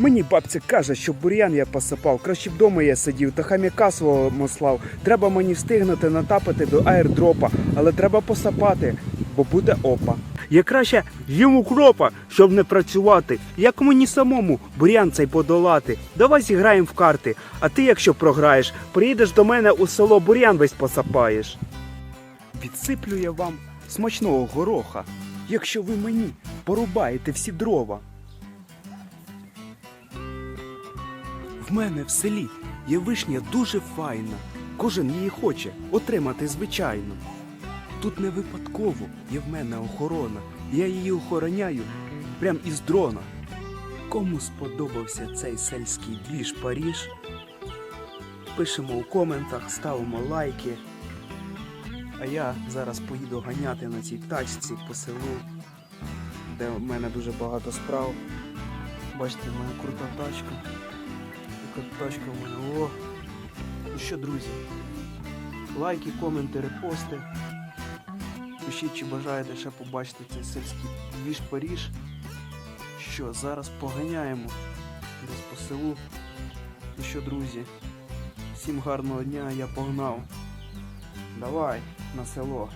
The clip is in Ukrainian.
Мені бабця каже, що бур'ян я посипав, краще вдома я сидів та хам'яка свого мослав. Треба мені встигнути натапити до аірдропа, але треба посапати, бо буде опа. Я краще їм укропа, щоб не працювати. Як мені самому бур'ян цей подолати? Давай зіграємо в карти. А ти, якщо програєш, приїдеш до мене у село бур'ян весь посапаєш. Відсиплю я вам смачного гороха, якщо ви мені порубаєте всі дрова. В мене в селі є вишня дуже файна. Кожен її хоче отримати звичайно. Тут не випадково є в мене охорона. Я її охороняю прям із дрона. Кому сподобався цей сельський двіж Паріж? Пишемо у коментах, ставимо лайки. А я зараз поїду ганяти на цій тачці по селу, де в мене дуже багато справ. Бачите, мене крута тачка. Ну що, друзі? Лайки, коменти, репости. Пишіть, чи бажаєте ще побачити цей сільський двіж Паріж. Що, зараз поганяємо десь по селу. Ну що, друзі, всім гарного дня, я погнав. Давай на село.